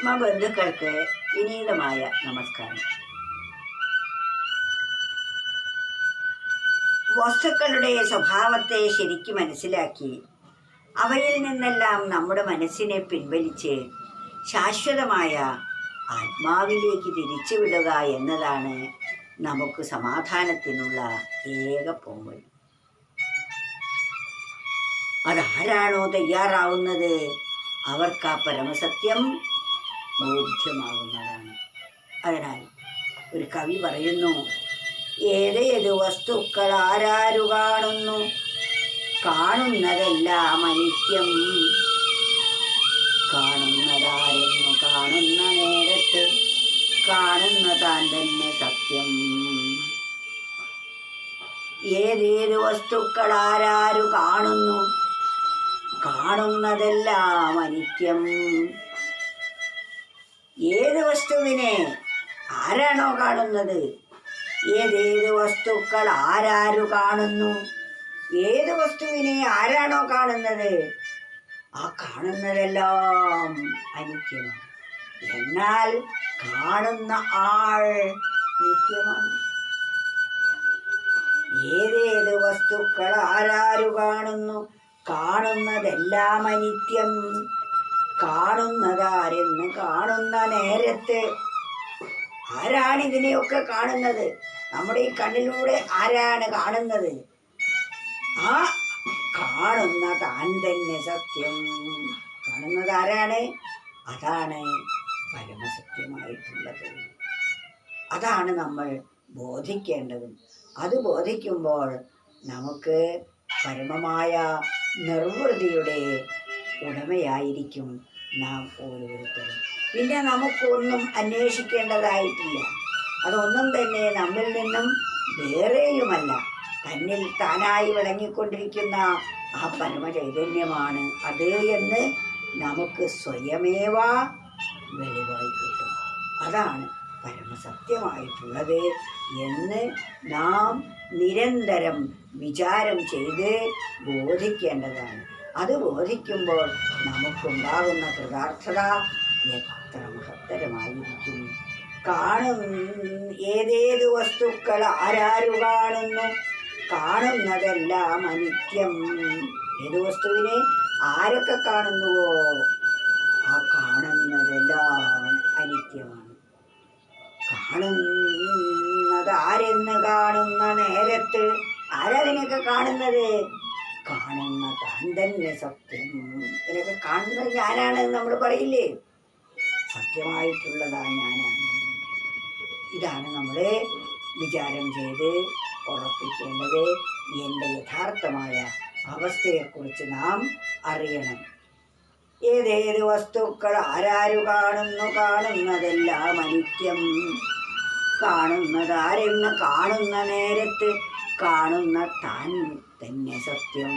ആത്മബന്ധുക്കൾക്ക് വിനീതമായ നമസ്കാരം. വസ്തുക്കളുടെ സ്വഭാവത്തെ ശരിക്കും മനസ്സിലാക്കി അവയിൽ നിന്നെല്ലാം നമ്മുടെ മനസ്സിനെ പിൻവലിച്ച് ശാശ്വതമായ ആത്മാവിലേക്ക് തിരിച്ചുവിടുക എന്നതാണ് നമുക്ക് സമാധാനത്തിനുള്ള ഏക പോംവഴി. അതാരാണോ തയ്യാറാവുന്നത്? അവർക്ക് ആ പരമസത്യം ബോധ്യമാകുന്നതാണ്. അതിനാൽ ഒരു കവി പറയുന്നു ഏതേത് വസ്തുക്കൾ ആരാരു കാണുന്നു? കാണുന്നതെല്ലാം അനിത്യം കാണുന്നതാരെന്നു കാണുന്ന നേരത്ത് കാണുന്ന താൻ തന്നെ സത്യം. ഏതേത് വസ്തുക്കൾ ആരാരു കാണുന്നു? കാണുന്നതെല്ലാം അനിത്യം ഏത് വസ്തുവിനെ ആരാണോ കാണുന്നത്? ഏതേത് വസ്തുക്കൾ ആരാരു കാണുന്നു? ഏത് വസ്തുവിനെ ആരാണോ കാണുന്നത്? ആ കാണുന്നതെല്ലാം അനിത്യമാണ്. എന്നാൽ കാണുന്ന ആൾ നിത്യമാണ്. ഏതേത് വസ്തുക്കൾ ആരാരു കാണുന്നു? കാണുന്നതെല്ലാം അനിത്യം. കാണുന്നതാരെന്ന് കാണുന്ന നേരത്തെ ആരാണ് ഇതിനെയൊക്കെ കാണുന്നത്? നമ്മുടെ ഈ കണ്ണിലൂടെ ആരാണ് കാണുന്നത്? ആ കാണുന്ന താൻ തന്നെ സത്യം. കാണുന്നത് ആരാണ്? അതാണ് പരമസത്യമായിട്ടുള്ളത്. അതാണ് നമ്മൾ ബോധിക്കേണ്ടതും. അത് ബോധിക്കുമ്പോൾ നമുക്ക് പരമമായ നിർവൃതിയുടെ ഉടമയായിരിക്കും നാം ഓരോരുത്തരും. പിന്നെ നമുക്കൊന്നും അന്വേഷിക്കേണ്ടതായിട്ടില്ല. അതൊന്നും തന്നെ നമ്മിൽ നിന്നും വേറെയുമല്ല. തന്നിൽ താനായി വിളങ്ങിക്കൊണ്ടിരിക്കുന്ന ആ പരമചൈതന്യമാണ് അത് എന്ന് നമുക്ക് സ്വയമേവ വെളിവായി കിട്ടും. അതാണ് പരമസത്യമായിട്ടുള്ളത് എന്ന് നാം നിരന്തരം വിചാരം ചെയ്ത് ബോധിക്കേണ്ടതാണ്. അത് ബോധിക്കുമ്പോൾ നമുക്കുണ്ടാകുന്ന കൃതാർത്ഥത എത്ര മഹത്തരമായിരിക്കും. കാണും ഏതേത് വസ്തുക്കൾ ആരാരു കാണുന്നു? കാണുന്നതെല്ലാം അനിത്യം. ഏത് വസ്തുവിനെ ആരൊക്കെ കാണുന്നുവോ? ആ കാണുന്നതെല്ലാം അനിത്യമാണ്. കാണുന്നത് ആരെന്ന് കാണുന്ന നേരത്ത് ആരതിനൊക്കെ കാണുന്നത്? കാണുന്ന താൻ തന്നെ സത്യം. ഇതിനൊക്കെ കാണുന്നത് ഞാനാണ് നമ്മൾ പറയില്ലേ? സത്യമായിട്ടുള്ളതാ ഞാനാണ്. ഇതാണ് നമ്മൾ വിചാരം ചെയ്ത് ഉറപ്പിക്കേണ്ടത് എന്റെ യഥാർത്ഥമായ അവസ്ഥയെക്കുറിച്ച് നാം അറിയണം. ഏതേത് വസ്തുക്കൾ ആരാരു കാണുന്നു കാണുന്നതെല്ലാം അനിത്യം. കാണുന്നതാരെന്ന് കാണുന്ന നേരത്ത് കാണുന്ന താൻ തന്നെ സത്യം.